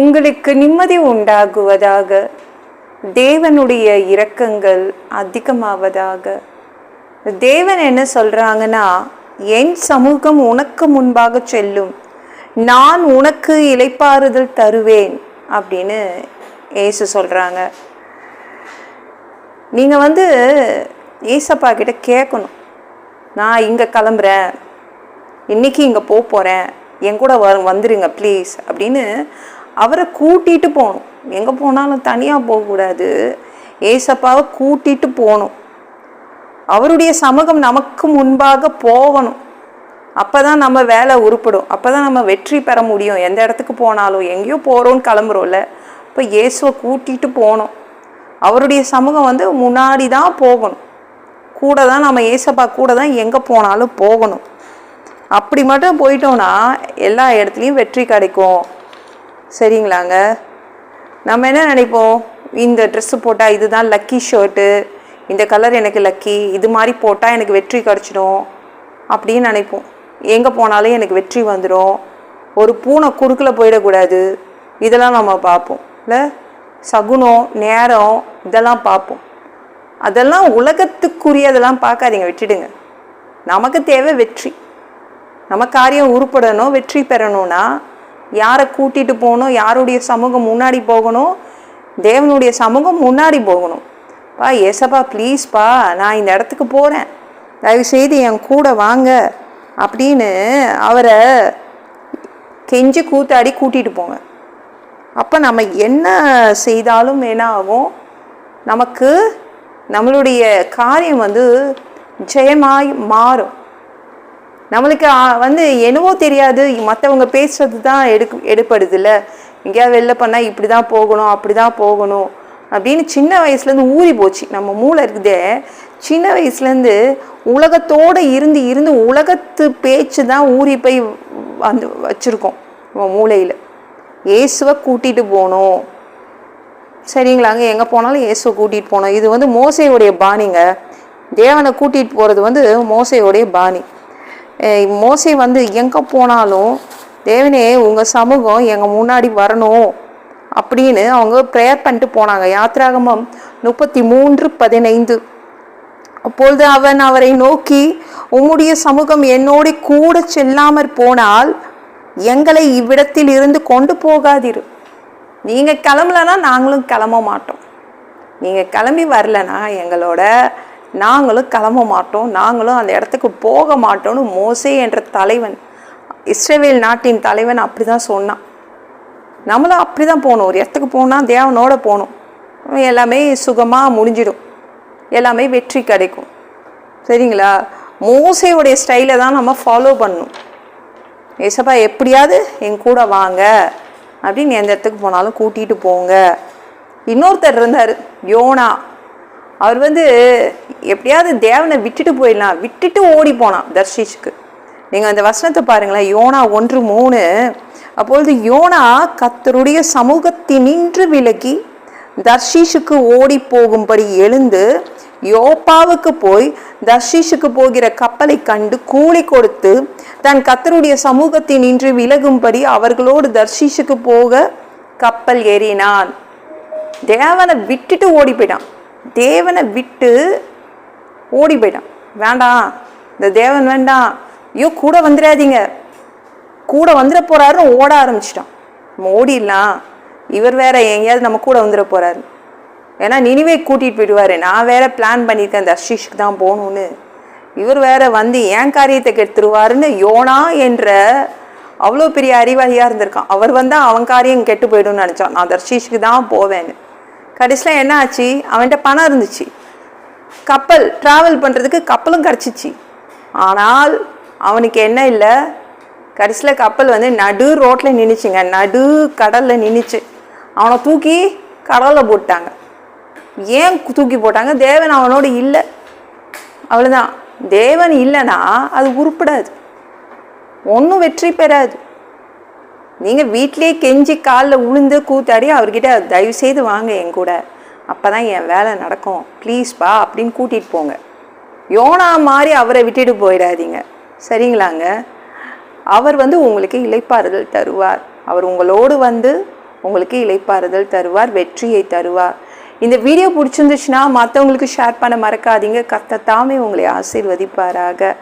உங்களுக்கு நிம்மதி உண்டாகுவதாக தேவனுடைய இரக்கங்கள் அதிகமாவதாக. தேவன் என்ன சொல்கிறாங்கன்னா என் சமூகம் உனக்கு முன்பாக செல்லும். நான் உனக்கு இளைப்பாறுதல் தருவேன். அப்படின்னு ஏசு சொல்கிறாங்க நீங்கள் வந்து ஏசப்பா கிட்ட கேட்கணும். நான் இங்கே கிளம்புறேன். இன்னைக்கு இங்கே போக போகிறேன் என் கூட வ வந்துடுங்க ப்ளீஸ் அப்படின்னு அவரை கூட்டிகிட்டு போகணும். எங்கே போனாலும் தனியாக போகக்கூடாது ஏசப்பாவை கூட்டிகிட்டு போகணும். அவருடைய சமூகம் நமக்கு முன்பாக போகணும். அப்போ தான் நம்ம வேலை உருப்படும். அப்போ தான் நம்ம வெற்றி பெற முடியும். எந்த இடத்துக்கு போனாலும் எங்கேயோ போகிறோன்னு கிளம்புறோம்ல. இப்போ இயேசுவை கூட்டிகிட்டு போகணும். அவருடைய சமூகம் வந்து முன்னாடி தான் போகணும். கூட தான் நம்ம ஏசப்பா கூட தான் எங்கே போனாலும் போகணும். அப்படி மட்டும் போயிட்டோம்னா எல்லா இடத்துலையும் வெற்றி கிடைக்கும். சரிங்களாங்க? நம்ம என்ன நினைப்போம்? இந்த ட்ரெஸ்ஸு போட்டால் இதுதான் லக்கி ஷர்ட்டு இந்த கலர் எனக்கு லக்கி இது மாதிரி போட்டால் எனக்கு வெற்றி கிடச்சிடும் அப்படின்னு நினைப்போம். எங்கே போனாலும் எனக்கு வெற்றி வந்துடும் ஒரு பூனை குறுக்கில் போயிடக்கூடாது. இதெல்லாம் நம்ம பார்ப்போம். இல்லை? சகுனம் நேரம் இதெல்லாம் பார்ப்போம். அதெல்லாம் உலகத்துக்குரியதெல்லாம் பார்க்காதீங்க விட்டுடுங்க. நமக்கு தேவை வெற்றி. நம்ம காரியம் உருப்படணும் வெற்றி பெறணும்னா யாரை கூட்டிட்டு போகணும் யாருடைய சமூகம் முன்னாடி போகணும் தேவனுடைய சமூகம் முன்னாடி போகணும். பா ஏசப்பா ப்ளீஸ்ப்பா நான் இந்த இடத்துக்கு போகிறேன் தயவுசெய்து என் கூட வாங்க அப்படின்னு அவரை கெஞ்சி கூத்தாடி கூட்டிகிட்டு போங்க. அப்போ நம்ம என்ன செய்தாலும் என்ன ஆகும் நமக்கு நம்மளுடைய காரியம் வந்து ஜெயமாய் மாறும். நம்மளுக்கு வந்து என்னவோ தெரியாது. மற்றவங்க பேசுறது தான் எடுக்கு எடுப்படுதுல்ல. எங்கேயாவது வெளில பண்ணால் இப்படி தான் போகணும் அப்படி தான் போகணும் அப்படின்னு சின்ன வயசுலேருந்து ஊறி போச்சு. நம்ம மூளை இருக்குதே. சின்ன வயசுலேருந்து உலகத்தோடு இருந்து இருந்து உலகத்து பேச்சு தான் ஊறி போய் வந்து வச்சுருக்கோம் நம்ம மூளையில். இயேசுவை கூட்டிகிட்டு போகணும். சரிங்களாங்க எங்கே போனாலும் இயேசுவை கூட்டிகிட்டு போகணும். இது வந்து மோசையுடைய பாணிங்க. தேவனை கூட்டிகிட்டு போகிறது வந்து மோசையுடைய பாணி. மோசை வந்து எங்கே போனாலும் தேவனே உங்கள் சமூகம் எங்கள் முன்னாடி வரணும் அப்படின்னு அவங்க ப்ரேயர் பண்ணிட்டு போனாங்க. யாத்ராகமம் முப்பத்தி மூன்று பதினைந்து. அப்பொழுது அவன் அவரை நோக்கி உம்முடைய சமூகம் என்னோடு கூட செல்லாமற் போனால் எங்களை இவ்விடத்தில் இருந்து கொண்டு போகாதிரு. நீங்கள் கிளம்பலனா நாங்களும் கிளம்ப மாட்டோம். நீங்கள் கிளம்பி வரலனா எங்களோட நாங்களும் கிளம்ப மாட்டோம் நாங்களும் அந்த இடத்துக்கு போக மாட்டோம்னு மோசே என்ற தலைவன் இஸ்ரேவேல் நாட்டின் தலைவன் அப்படி தான் சொன்னான். நம்மளும் அப்படி தான் போகணும். ஒரு இடத்துக்கு போனால் தேவனோட போகணும். எல்லாமே சுகமாக முடிஞ்சிடும். எல்லாமே வெற்றி கிடைக்கும். சரிங்களா? மோசையுடைய ஸ்டைலை தான் நம்ம ஃபாலோ பண்ணணும். ஏசப்பா எப்படியாவது என் கூட வாங்க. அப்படின்னு எந்த இடத்துக்கு போனாலும் கூட்டிகிட்டு போங்க. இன்னொருத்தர் இருந்தார் யோனா. அவர் வந்து எப்படியாவது தேவனை விட்டுட்டு போயிடலாம். விட்டுட்டு ஓடி போனான் தர்ஷிஷ்க்கு நீங்கள் அந்த வசனத்தை பாருங்களேன். யோனா ஒன்று மூணு. அப்பொழுது யோனா கத்தருடைய சமூகத்தினின்று விலகி தர்ஷீஷுக்கு ஓடி போகும்படி எழுந்து யோப்பாவுக்கு போய் தர்ஷீஷுக்கு போகிற கப்பலை கண்டு கூலி கொடுத்து தன் கத்தருடைய சமூகத்தினின்று விலகும்படி அவர்களோடு தர்ஷீஷுக்கு போக கப்பல் ஏறினான். தேவனை விட்டுட்டு ஓடி போயிட்டான். தேவனை விட்டு ஓடி போயிட்டான். வேண்டாம் இந்த தேவன் வேண்டாம். ஐயோ கூட வந்துடாதீங்க. கூட வந்துட போகிறாருன்னு ஓட ஆரம்பிச்சிட்டான். நம்ம ஓடிடலாம். இவர் வேற எங்கேயாவது நம்ம கூட வந்துட போகிறாரு ஏன்னா நினைவே கூட்டிகிட்டு போயிடுவாரு. நான் வேற பிளான் பண்ணியிருக்கேன். இந்த அஷிஷ்க்கு தான் போகணும்னு. இவர் வேற வந்து ஏன் காரியத்தை கெடுத்துருவாருன்னு யோனா என்ற அவ்வளோ பெரிய அறிவாளியாக இருந்திருக்கான். அவர் வந்தால் அவன் காரியம் கெட்டு போயிடும்னு நினச்சான். நான் தர்ஷீஷ்க்கு தான் போவேன்னு. கடைசியில் என்ன ஆச்சு? அவன்கிட்ட பணம் இருந்துச்சு. கப்பல் ட்ராவல் பண்ணுறதுக்கு கப்பலும் கிடச்சிச்சு ஆனால் அவனுக்கு என்ன இல்லை? கடைசியில் கப்பல் வந்து நடு ரோட்டில் நின்றுச்சுங்க நடு கடலில் நின்றுச்சு அவனை தூக்கி கடலில் போட்டாங்க ஏன் தூக்கி போட்டாங்க? தேவன் அவனோடு இல்லை. அவ்வளோதான் தேவன் இல்லைன்னா அது உருப்படாது. ஒன்றும் வெற்றி பெறாது. நீங்கள் வீட்டிலேயே கெஞ்சி காலில் உளுந்து கூத்தாடி அவர்கிட்ட தயவு செய்து வாங்க என் கூட. அப்போ தான் என் வேலை நடக்கும். ப்ளீஸ்ப்பா அப்படின்னு கூட்டிகிட்டு போங்க. யோனா மாதிரி அவரை விட்டுட்டு போயிடாதீங்க. சரிங்களாங்க? அவர் வந்து உங்களுக்கு இழைப்பாறுதல் தருவார். அவர் உங்களோடு வந்து உங்களுக்கு இலைப்பாறுதல் தருவார் வெற்றியை தருவார். இந்த வீடியோ பிடிச்சிருந்துச்சுன்னா மற்றவங்களுக்கு ஷேர் பண்ண மறக்காதீங்க. கத்தத்தாமே உங்களை ஆசீர்வதிப்பாராக.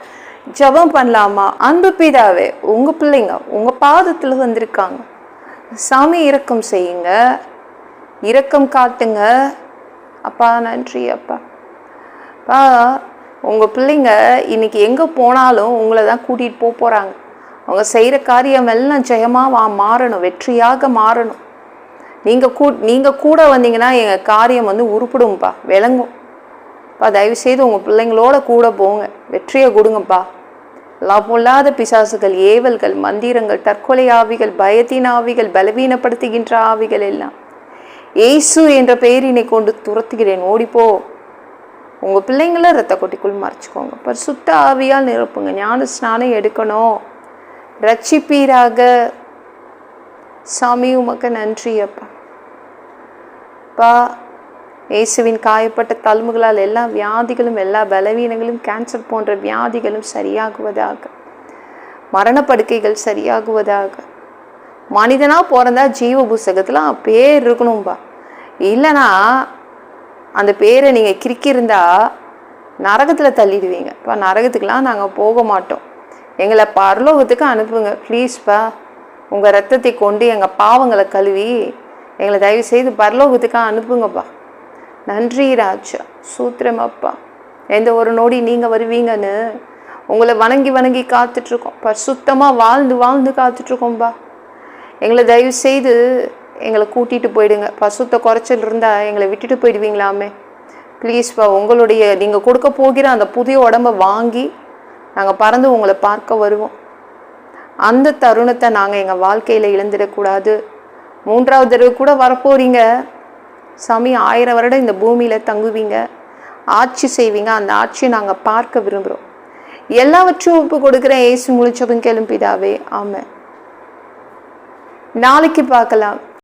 ஜெபம் பண்ணலாமா? அன்பு பிதாவே உங்கள் பிள்ளைங்க உங்கள் பாதத்தில் வந்திருக்காங்க. சாமி இரக்கம் செய்யுங்க. இரக்கம் காட்டுங்க. அப்பா நன்றி அப்பா. அப்பா உங்கள் பிள்ளைங்க இன்னைக்கு எங்கே போனாலும் உங்களை தான் கூட்டிகிட்டு போக போகிறாங்க அவங்க செய்கிற காரியம் எல்லாம் ஜெயமாக வா மாறணும் வெற்றியாக மாறணும். நீங்கள் கூ நீங்கள் கூட வந்தீங்கன்னா எங்கள் காரியம் வந்து உருப்பிடும்ப்பா விளங்கும். பா தயவுசெய்து உங்கள் பிள்ளைங்களோட கூட போங்க. வெற்றியை கொடுங்கப்பா. எல்லா பொல்லாத பிசாசுகள் ஏவல்கள் மந்திரங்கள் தற்கொலை ஆவிகள் பயத்தின் ஆவிகள் பலவீனப்படுத்துகின்ற ஆவிகள் எல்லாம். ஏசு என்ற பெயரினை கொண்டு துரத்துகிறேன். ஓடிப்போ. உங்கள் பிள்ளைங்கள ரத்த கொட்டிக்குள் மறைச்சிக்கோங்க. பரிசுத்த ஆவியால் நிரப்புங்க. ஞான ஸ்நானம் எடுக்கணும். ரட்சிப்பீராக சாமி உமக்கு நன்றி அப்பா அப்பா இயேசுவின் காயப்பட்ட தழும்புகளால் எல்லா வியாதிகளும் எல்லா பலவீனங்களும் கேன்சர் போன்ற வியாதிகளும் சரியாகுவதாக. மரணப்படுக்கைகள் சரியாகுவதாக. மனிதனாக பிறந்தா ஜீவ புஸ்தகத்தில் பேர் இருக்கணும்பா. இல்லைனா அந்த பேரை நீங்கள் கிறுக்கியிருந்தா நரகத்தில் தள்ளிடுவீங்க. இப்போ நரகத்துக்கெலாம் நாங்கள் போக மாட்டோம். எங்களை பரலோகத்துக்கு அனுப்புங்க. ப்ளீஸ்ப்பா உங்கள் ரத்தத்தை கொண்டு எங்கள் பாவங்களை கழுவி எங்களை தயவு செய்து பரலோகத்துக்கு அனுப்புங்கப்பா. நன்றி ராஜா. சூத்திரம் அப்பா எந்த ஒரு நொடி நீங்கள் வருவீங்கன்னு உங்களை வணங்கி வணங்கி காத்துட்ருக்கோம். பரிசுத்தமாக வாழ்ந்து வாழ்ந்து காத்துட்ருக்கோம்பா. எங்களை தயவு செய்து எங்களை கூட்டிகிட்டு போயிடுங்க. பசுத்த குறைச்சல் இருந்தால் எங்களை விட்டுட்டு போயிடுவீங்களாமே. ப்ளீஸ்ப்பா உங்களுடைய நீங்கள் கொடுக்க போகிற அந்த புதிய உடம்ப வாங்கி நாங்கள் பறந்து உங்களை பார்க்க வருவோம். அந்த தருணத்தை நாங்கள் எங்கள் வாழ்க்கையில் இழந்துடக்கூடாது. மூன்றாவது தடவை கூட வரப்போறீங்க. சாமி ஆயிரம் வருடம் இந்த பூமியில் தங்குவீங்க. ஆட்சி செய்வீங்க. அந்த ஆட்சியை நாங்கள் பார்க்க விரும்புகிறோம் எல்லாவற்றையும் ஒப்பு கொடுக்குற ஏசு முழிச்சதும் கேளும் ஆமாம் நாளைக்கு பார்க்கலாம்.